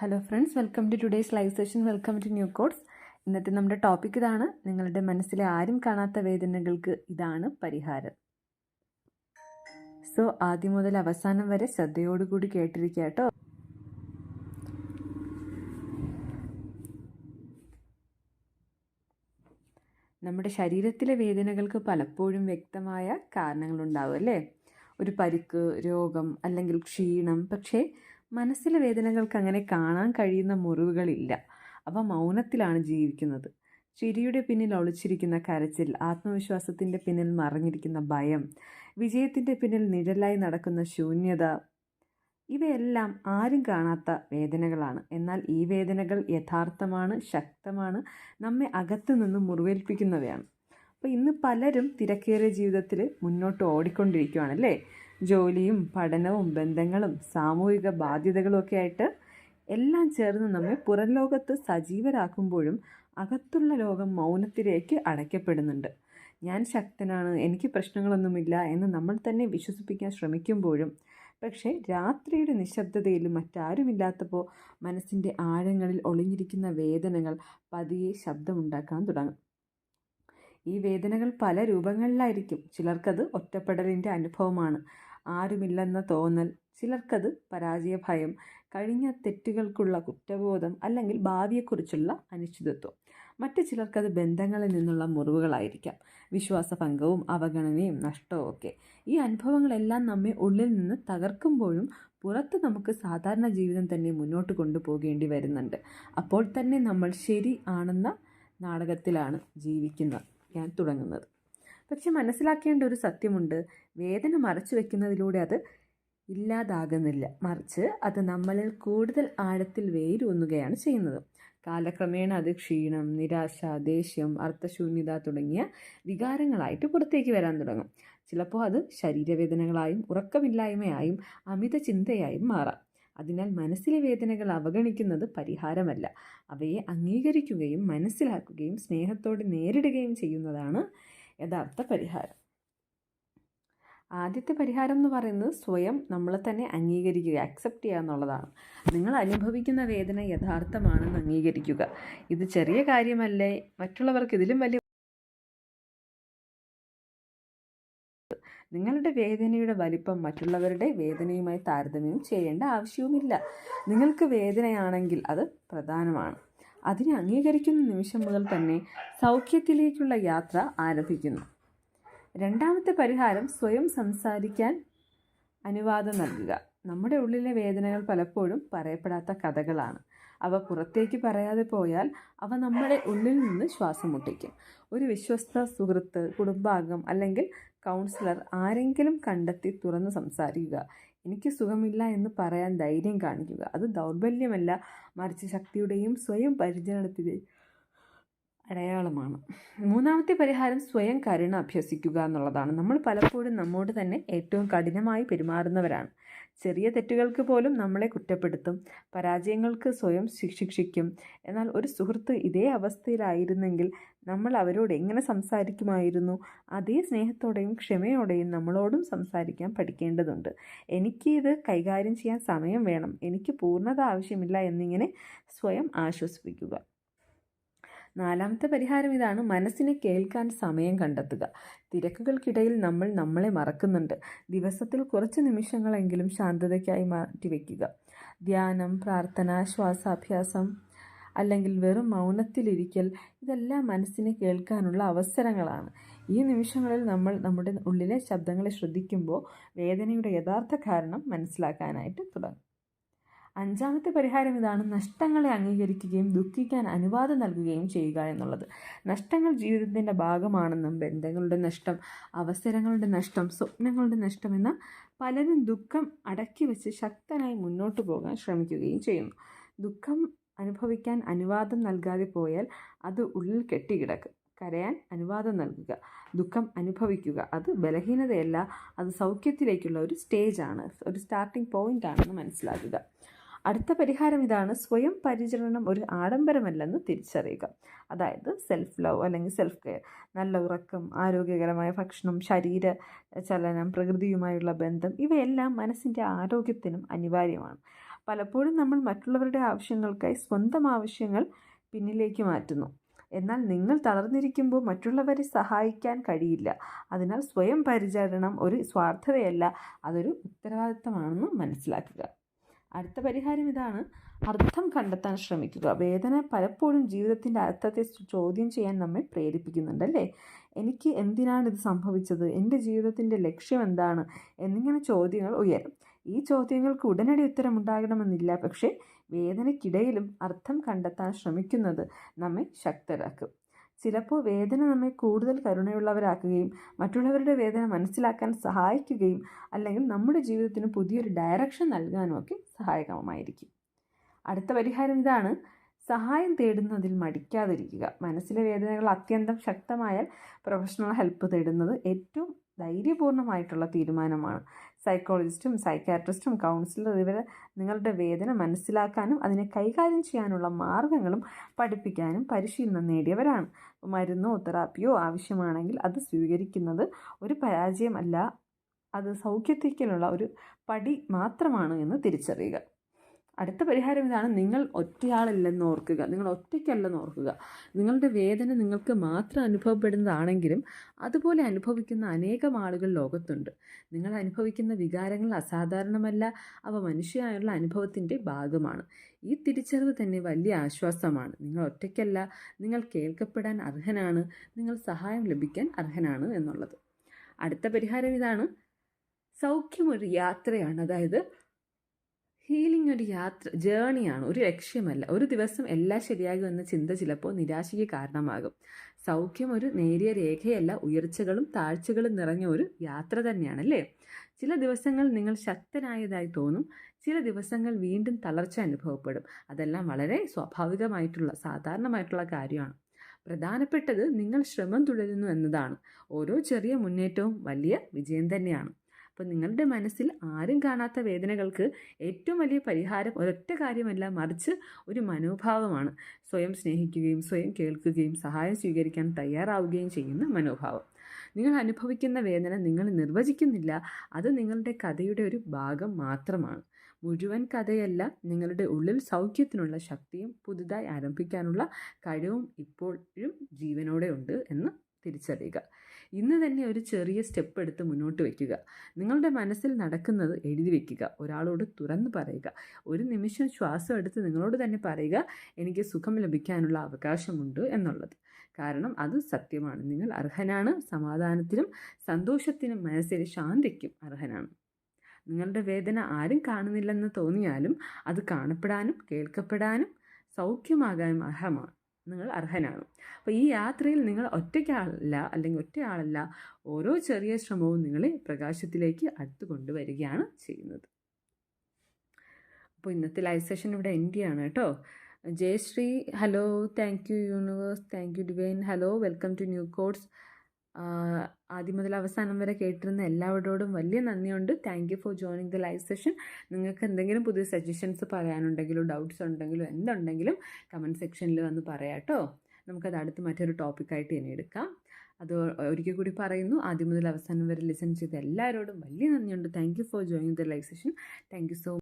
Hello friends welcome to today's live session welcome to new codes ഇന്നത്തെ നമ്മുടെ topic ഇതാണ്. നിങ്ങളുടെ മനസ്സിലെ ആരും കാണാത്ത വേദനകൾക്ക് ഇതാണ് പരിഹാരം. സോ ആദ്യം മുതൽ അവസാനം വരെ ശ്രദ്ധയോടുകൂടി കേട്ടിരിക്കുക കേട്ടോ. നമ്മുടെ ശരീരത്തിലെ വേദനകൾക്ക് പലപ്പോഴും വ്യക്തമായ കാരണങ്ങളുണ്ടാവും അല്ലേ? ഒരു പരിക്ക് രോഗം അല്ലെങ്കിൽ ക്ഷീണം. പക്ഷേ മനസ്സിലെ വേദനകൾക്ക് അങ്ങനെ കാണാൻ കഴിയുന്ന മുറിവുകളില്ല. അവ മൗനത്തിലാണ് ജീവിക്കുന്നത്. ചിരിയുടെ പിന്നിൽ ഒളിച്ചിരിക്കുന്ന കരച്ചിൽ ആത്മവിശ്വാസത്തിന്റെ പിന്നിൽ മറഞ്ഞിരിക്കുന്ന ഭയം വിജയത്തിന്റെ പിന്നിൽ നിഴലായി നടക്കുന്ന ശൂന്യത ഇവയെല്ലാം ആരും കാണാത്ത വേദനകളാണ്. എന്നാൽ ഈ വേദനകൾ യഥാർത്ഥമാണ് ശക്തമാണ് നമ്മെ അകത്തു നിന്ന് മുറിവേൽപ്പിക്കുന്നവയാണ്. അപ്പോൾ ഇന്ന് പലരും തിരക്കേറിയ ജീവിതത്തിൽ മുന്നോട്ട് ഓടിക്കൊണ്ടിരിക്കുകയാണല്ലേ ജോലിയും പഠനവും ബന്ധങ്ങളും സാമൂഹിക ബാധ്യതകളും ഒക്കെ ആയിട്ട് എല്ലാം ചേർന്ന് നമ്മെ പുറം ലോകത്ത് സജീവരാക്കുമ്പോഴും അകത്തുള്ള ലോകം മൗനത്തിലേക്ക് അടയ്ക്കപ്പെടുന്നുണ്ട്. ഞാൻ ശക്തനാണ് എനിക്ക് പ്രശ്നങ്ങളൊന്നുമില്ല എന്ന് നമ്മൾ തന്നെ വിശ്വസിപ്പിക്കാൻ ശ്രമിക്കുമ്പോഴും പക്ഷേ രാത്രിയുടെ നിശബ്ദതയിലും മറ്റാരുമില്ലാത്തപ്പോൾ മനസ്സിന്റെ ആഴങ്ങളിൽ ഒളിഞ്ഞിരിക്കുന്ന വേദനകൾ പതിയെ ശബ്ദമുണ്ടാക്കാൻ തുടങ്ങും. ഈ വേദനകൾ പല രൂപങ്ങളിലായിരിക്കും. ചിലർക്കത് ഒറ്റപ്പെടലിന്റെ അനുഭവമാണ്. ആരുമില്ലെന്ന തോന്നൽ. ചിലർക്കത് പരാജയ ഭയം കഴിഞ്ഞ തെറ്റുകൾക്കുള്ള കുറ്റബോധം അല്ലെങ്കിൽ ഭാവിയെക്കുറിച്ചുള്ള അനിശ്ചിതത്വം. മറ്റു ചിലർക്കത് ബന്ധങ്ങളിൽ നിന്നുള്ള മുറിവുകളായിരിക്കാം. വിശ്വാസഭംഗവും അവഗണനയും നഷ്ടവും ഒക്കെ. ഈ അനുഭവങ്ങളെല്ലാം നമ്മെ ഉള്ളിൽ നിന്ന് തകർക്കുമ്പോഴും പുറത്ത് നമുക്ക് സാധാരണ ജീവിതം തന്നെ മുന്നോട്ട് കൊണ്ടുപോകേണ്ടി വരുന്നുണ്ട്. അപ്പോൾ തന്നെ നമ്മൾ ശരി ആണെന്ന നാടകത്തിലാണ് ജീവിക്കുന്നത്. ഞാൻ തുടങ്ങുന്നത്. പക്ഷെ മനസ്സിലാക്കേണ്ട ഒരു സത്യമുണ്ട്. വേദന മറച്ചു വെക്കുന്നതിലൂടെ അത് ഇല്ലാതാകുന്നില്ല. മറിച്ച് അത് നമ്മളിൽ കൂടുതൽ ആഴത്തിൽ വേരൂന്നുകയാണ് ചെയ്യുന്നത്. കാലക്രമേണ അത് ക്ഷീണം നിരാശ ദേഷ്യം അർത്ഥശൂന്യത തുടങ്ങിയ വികാരങ്ങളായിട്ട് പുറത്തേക്ക് വരാൻ തുടങ്ങും. ചിലപ്പോൾ അത് ശരീരവേദനകളായും ഉറക്കമില്ലായ്മയായും അമിത ചിന്തയായും മാറാം. അതിനാൽ മനസ്സിലെ വേദനകൾ അവഗണിക്കുന്നത് പരിഹാരമല്ല. അവയെ അംഗീകരിക്കുകയും മനസ്സിലാക്കുകയും സ്നേഹത്തോടെ നേരിടുകയും ചെയ്യുന്നതാണ് യഥാർത്ഥ പരിഹാരം. ആദ്യത്തെ പരിഹാരം എന്ന് പറയുന്നത് സ്വയം നമ്മളെ തന്നെ അംഗീകരിക്കുക അക്സെപ്റ്റ് ചെയ്യുക എന്നുള്ളതാണ്. നിങ്ങൾ അനുഭവിക്കുന്ന വേദന യഥാർത്ഥമാണെന്ന് അംഗീകരിക്കുക. ഇത് ചെറിയ കാര്യമല്ലേ? മറ്റുള്ളവർക്ക് ഇതിലും വലിയ നിങ്ങളുടെ വേദനയുടെ വലിപ്പം മറ്റുള്ളവരുടെ വേദനയുമായി താരതമ്യം ചെയ്യേണ്ട ആവശ്യവുമില്ല. നിങ്ങൾക്ക് വേദനയാണെങ്കിൽ അത് പ്രധാനമാണ്. അതിനെ അംഗീകരിക്കുന്ന നിമിഷം മുതൽ തന്നെ സൗഖ്യത്തിലേക്കുള്ള യാത്ര ആരംഭിക്കുന്നു. രണ്ടാമത്തെ പരിഹാരം സ്വയം സംസാരിക്കാൻ അനുവാദം നൽകുക. നമ്മുടെ ഉള്ളിലെ വേദനകൾ പലപ്പോഴും പറയപ്പെടാത്ത കഥകളാണ്. അവ പുറത്തേക്ക് പറയാതെ പോയാൽ അവ നമ്മുടെ ഉള്ളിൽ നിന്ന് ശ്വാസം മുട്ടിക്കും. ഒരു വിശ്വസ്ത സുഹൃത്ത് കുടുംബാംഗം അല്ലെങ്കിൽ കൗൺസിലർ ആരെങ്കിലും കണ്ടെത്തി തുറന്ന് സംസാരിക്കുക. എനിക്ക് സുഖമില്ല എന്ന് പറയാൻ ധൈര്യം കാണിക്കുക. അത് ദൗർബല്യമല്ല മറിച്ച് ശക്തിയുടെയും സ്വയം പരിചരണത്തിന്റെയും അടയാളമാണ്. മൂന്നാമത്തെ പരിഹാരം സ്വയം കരുണ അഭ്യസിക്കുക എന്നുള്ളതാണ്. നമ്മൾ പലപ്പോഴും നമ്മോട് തന്നെ ഏറ്റവും കഠിനമായി പെരുമാറുന്നവരാണ്. ചെറിയ തെറ്റുകൾക്ക് പോലും നമ്മളെ കുറ്റപ്പെടുത്തും പരാജയങ്ങൾക്ക് സ്വയം ശിക്ഷിക്കും. എന്നാൽ ഒരു സുഹൃത്ത് ഇതേ അവസ്ഥയിലായിരുന്നെങ്കിൽ നമ്മൾ അവരോട് എങ്ങനെ സംസാരിക്കുമായിരുന്നു? അതേ സ്നേഹത്തോടെയും ക്ഷമയോടെയും നമ്മളോടും സംസാരിക്കാൻ പഠിക്കേണ്ടതുണ്ട്. എനിക്ക് ഇത് കൈകാര്യം ചെയ്യാൻ സമയം വേണം. എനിക്ക് പൂർണത ആവശ്യമില്ല എന്നിങ്ങനെ സ്വയം ആശ്വസിപ്പിക്കുക. നാലാമത്തെ പരിഹാരം ഇതാണ് മനസ്സിനെ കേൾക്കാൻ സമയം കണ്ടെത്തുക. തിരക്കുകൾക്കിടയിൽ നമ്മൾ നമ്മളെ മറക്കുന്നുണ്ട്. ദിവസത്തിൽ കുറച്ച് നിമിഷങ്ങളെങ്കിലും ശാന്തതയ്ക്കായി മാറ്റിവെക്കുക ധ്യാനം പ്രാർത്ഥന ശ്വാസാഭ്യാസം അല്ലെങ്കിൽ വെറും മൗനത്തിലിരിക്കൽ ഇതെല്ലാം മനസ്സിനെ കേൾക്കാനുള്ള അവസരങ്ങളാണ്. ഈ നിമിഷങ്ങളിൽ നമ്മൾ നമ്മുടെ ഉള്ളിലെ ശബ്ദങ്ങളെ ശ്രദ്ധിക്കുമ്പോൾ വേദനയുടെ യഥാർത്ഥ കാരണം മനസ്സിലാക്കാനായിട്ട് തുടങ്ങും. അഞ്ചാമത്തെ പരിഹാരം ഇതാണ് നഷ്ടങ്ങളെ അംഗീകരിക്കുകയും ദുഃഖിക്കാൻ അനുവാദം നൽകുകയും ചെയ്യുക എന്നുള്ളത്. നഷ്ടങ്ങൾ ജീവിതത്തിന്റെ ഭാഗമാണെന്നും ബന്ധങ്ങളുടെ നഷ്ടം അവസരങ്ങളുടെ നഷ്ടം സ്വപ്നങ്ങളുടെ നഷ്ടം എന്ന പലരും ദുഃഖം അടക്കി വെച്ച് ശക്തനായി മുന്നോട്ട് പോകാൻ ശ്രമിക്കുകയും ചെയ്യുന്നു. ദുഃഖം അനുഭവിക്കാൻ അനുവാദം നൽകാതെ പോയാൽ അത് ഉള്ളിൽ കെട്ടിക്കിടക്കും. കരയാൻ അനുവാദം നൽകുക ദുഃഖം അനുഭവിക്കുക അത് ബലഹീനതയല്ല അത് സൗഖ്യത്തിലേക്കുള്ള ഒരു സ്റ്റേജാണ് ഒരു സ്റ്റാർട്ടിംഗ് പോയിന്റ് ആണെന്ന് മനസ്സിലാക്കുക. അടുത്ത പരിഹാരം ഇതാണ്. സ്വയം പരിചരണം ഒരു ആഡംബരമല്ലെന്ന് തിരിച്ചറിയുക. അതായത് സെൽഫ് ലവ് അല്ലെങ്കിൽ സെൽഫ് കെയർ നല്ല ഉറക്കം ആരോഗ്യകരമായ ഭക്ഷണം ശരീര ചലനം പ്രകൃതിയുമായുള്ള ബന്ധം ഇവയെല്ലാം മനസ്സിന്റെ ആരോഗ്യത്തിനും അനിവാര്യമാണ്. പലപ്പോഴും നമ്മൾ മറ്റുള്ളവരുടെ ആവശ്യങ്ങൾക്കായി സ്വന്തം ആവശ്യങ്ങൾ പിന്നിലേക്ക് മാറ്റുന്നു. എന്നാൽ നിങ്ങൾ തളർന്നിരിക്കുമ്പോൾ മറ്റുള്ളവരെ സഹായിക്കാൻ കഴിയില്ല. അതിനാൽ സ്വയം പരിചരണം ഒരു സ്വാർത്ഥതയല്ല. അതൊരു ഉത്തരവാദിത്തമാണെന്ന് മനസ്സിലാക്കുക. അടുത്ത പരിഹാരം ഇതാണ്. അർത്ഥം കണ്ടെത്താൻ ശ്രമിക്കുക. വേദന പലപ്പോഴും ജീവിതത്തിന്റെ അർത്ഥത്തെ ചോദ്യം ചെയ്യാൻ നമ്മെ പ്രേരിപ്പിക്കുന്നുണ്ട് അല്ലേ? എനിക്ക് എന്തിനാണ് ഇത് സംഭവിച്ചത്? എന്റെ ജീവിതത്തിന്റെ ലക്ഷ്യം എന്താണ്? എന്നിങ്ങനെ ചോദ്യങ്ങൾ ഉയരും. ഈ ചോദ്യങ്ങൾക്ക് ഉടനടി ഉത്തരമുണ്ടാകണമെന്നില്ല പക്ഷേ വേദനയ്ക്കിടയിലും അർത്ഥം കണ്ടെത്താൻ ശ്രമിക്കുന്നത് നമ്മെ ശക്തരാക്കും. ചിലപ്പോൾ വേദന നമ്മെ കൂടുതൽ കരുണയുള്ളവരാക്കുകയും മറ്റുള്ളവരുടെ വേദന മനസ്സിലാക്കാൻ സഹായിക്കുകയും അല്ലെങ്കിൽ നമ്മുടെ ജീവിതത്തിന് പുതിയൊരു ഡയറക്ഷൻ നൽകാനുമൊക്കെ സഹായകമായിരിക്കും. അടുത്ത പരിഹാരം ഇതാണ്. സഹായം തേടുന്നതിൽ മടിക്കാതിരിക്കുക. മനസ്സിലെ വേദനകൾ അത്യന്തം ശക്തമായാൽ പ്രൊഫഷണൽ ഹെൽപ്പ് തേടുന്നത് ഏറ്റവും ധൈര്യപൂർണമായിട്ടുള്ള തീരുമാനമാണ്. സൈക്കോളജിസ്റ്റും സൈക്കാട്രിസ്റ്റും കൗൺസിലർ ഇവർ നിങ്ങളുടെ വേദന മനസ്സിലാക്കാനും അതിനെ കൈകാര്യം ചെയ്യാനുള്ള മാർഗങ്ങളും പഠിപ്പിക്കാനും പരിശീലനം നേടിയവരാണ്. മരുന്നോ തെറാപ്പിയോ ആവശ്യമാണെങ്കിൽ അത് സ്വീകരിക്കുന്നത് ഒരു പരാജയമല്ല അത് സൗഖ്യത്തേക്കുള്ള ഒരു പടി മാത്രമാണ് എന്ന് തിരിച്ചറിയുക. അടുത്ത പരിഹാരം ഇതാണ് നിങ്ങൾ ഒറ്റയാളല്ലെന്ന് ഓർക്കുക. നിങ്ങൾ ഒറ്റയ്ക്കല്ലെന്ന് ഓർക്കുക. നിങ്ങളുടെ വേദന നിങ്ങൾക്ക് മാത്രം അനുഭവപ്പെടുന്നതാണെങ്കിലും അതുപോലെ അനുഭവിക്കുന്ന അനേകം ആളുകൾ ലോകത്തുണ്ട്. നിങ്ങൾ അനുഭവിക്കുന്ന വികാരങ്ങൾ അസാധാരണമല്ല അവ മനുഷ്യനായുള്ള അനുഭവത്തിന്റെ ഭാഗമാണ്. ഈ തിരിച്ചറിവ് തന്നെ വലിയ ആശ്വാസമാണ്. നിങ്ങൾ ഒറ്റയ്ക്കല്ല നിങ്ങൾ കേൾക്കപ്പെടാൻ അർഹനാണ് നിങ്ങൾ സഹായം ലഭിക്കാൻ അർഹനാണ് എന്നുള്ളത്. അടുത്ത പരിഹാരം ഇതാണ് സൗഖ്യം ഒരു യാത്രയാണ്. അതായത് ഹീലിംഗ് ഒരു യാത്ര ജേണിയാണ് ഒരു ലക്ഷ്യമല്ല. ഒരു ദിവസം എല്ലാം ശരിയാകും എന്ന ചിന്ത ചിലപ്പോൾ നിരാശയ്ക്ക് കാരണമാകും. സൗഖ്യം ഒരു നേരിയ രേഖയല്ല ഉയർച്ചകളും താഴ്ചകളും നിറഞ്ഞ ഒരു യാത്ര തന്നെയാണ് അല്ലേ? ചില ദിവസങ്ങൾ നിങ്ങൾ ശക്തനായതായി തോന്നും ചില ദിവസങ്ങൾ വീണ്ടും തളർച്ച അനുഭവപ്പെടും. അതെല്ലാം വളരെ സ്വാഭാവികമായിട്ടുള്ള സാധാരണമായിട്ടുള്ള കാര്യമാണ്. പ്രധാനപ്പെട്ടത് നിങ്ങൾ ശ്രമം തുടരുന്നു എന്നതാണ്. ഓരോ ചെറിയ മുന്നേറ്റവും വലിയ വിജയം തന്നെയാണ്. അപ്പോൾ നിങ്ങളുടെ മനസ്സിൽ ആരും കാണാത്ത വേദനകൾക്ക് ഏറ്റവും വലിയ പരിഹാരം ഒരൊറ്റ കാര്യമല്ല മറിച്ച് ഒരു മനോഭാവമാണ്. സ്വയം സ്നേഹിക്കുകയും സ്വയം കേൾക്കുകയും സഹായം സ്വീകരിക്കാൻ തയ്യാറാവുകയും ചെയ്യുന്ന മനോഭാവം. നിങ്ങൾ അനുഭവിക്കുന്ന വേദന നിങ്ങൾ നിർവചിക്കുന്നില്ല അത് നിങ്ങളുടെ കഥയുടെ ഒരു ഭാഗം മാത്രമാണ്. മുഴുവൻ കഥയല്ല നിങ്ങളുടെ ഉള്ളിൽ സൗഖ്യത്തിനുള്ള ശക്തിയും പുതുതായി ആരംഭിക്കാനുള്ള കഴിവും ഇപ്പോഴും ജീവനോടെ ഉണ്ട് എന്ന് തിരിച്ചറിയുക. ഇന്ന് തന്നെ ഒരു ചെറിയ സ്റ്റെപ്പ് എടുത്ത് മുന്നോട്ട് വയ്ക്കുക നിങ്ങളുടെ മനസ്സിൽ നടക്കുന്നത് എഴുതി വയ്ക്കുക ഒരാളോട് തുറന്നു പറയുക. ഒരു നിമിഷം ശ്വാസം എടുത്ത് നിങ്ങളോട് തന്നെ പറയുക എനിക്ക് സുഖം ലഭിക്കാനുള്ള അവകാശമുണ്ട് എന്നുള്ളത്. കാരണം അത് സത്യമാണ്. നിങ്ങൾ അർഹനാണ് സമാധാനത്തിനും സന്തോഷത്തിനും മനസ്സിലെ ശാന്തിക്കും അർഹനാണ്. നിങ്ങളുടെ വേദന ആരും കാണുന്നില്ലെന്ന് തോന്നിയാലും അത് കാണപ്പെടാനും കേൾക്കപ്പെടാനും സൗഖ്യമാകാനും അർഹമാണ്. നിങ്ങൾ അർഹനാണ്. അപ്പോൾ ഈ യാത്രയിൽ നിങ്ങൾ ഒറ്റയ്ക്കാളല്ല അല്ലെങ്കിൽ ഒറ്റയാളല്ല ഓരോ ചെറിയ ശ്രമവും നിങ്ങളെ പ്രകാശത്തിലേക്ക് അടുത്തു കൊണ്ടുവരികയാണ് ചെയ്യുന്നത്. അപ്പോൾ ഇന്നത്തെ ലൈവ് സെഷൻ ഇവിടെ എൻഡ് ചെയ്യാണ് കേട്ടോ. Jayashree hello thank you universe thank you divine hello welcome to new codes ആദ്യം മുതൽ അവസാനം വരെ കേട്ടിരുന്ന എല്ലാവരോടും വലിയ നന്ദിയുണ്ട്. Thank you for joining the live session നിങ്ങൾക്ക് എന്തെങ്കിലും പുതിയ സജഷൻസ് പറയാനുണ്ടെങ്കിലും ഡൗട്ട്സ് ഉണ്ടെങ്കിലും എന്തുണ്ടെങ്കിലും കമന്റ് സെക്ഷനിൽ വന്ന് പറയാം കേട്ടോ. നമുക്കത് അടുത്ത് മറ്റൊരു ടോപ്പിക്കായിട്ട് ഇനി എടുക്കാം. അത് ഒരിക്കൽ കൂടി പറയുന്നു. ആദ്യം മുതൽ അവസാനം വരെ ലിസൺ ചെയ്ത എല്ലാവരോടും വലിയ നന്ദിയുണ്ട്. Thank you for joining the live session thank you so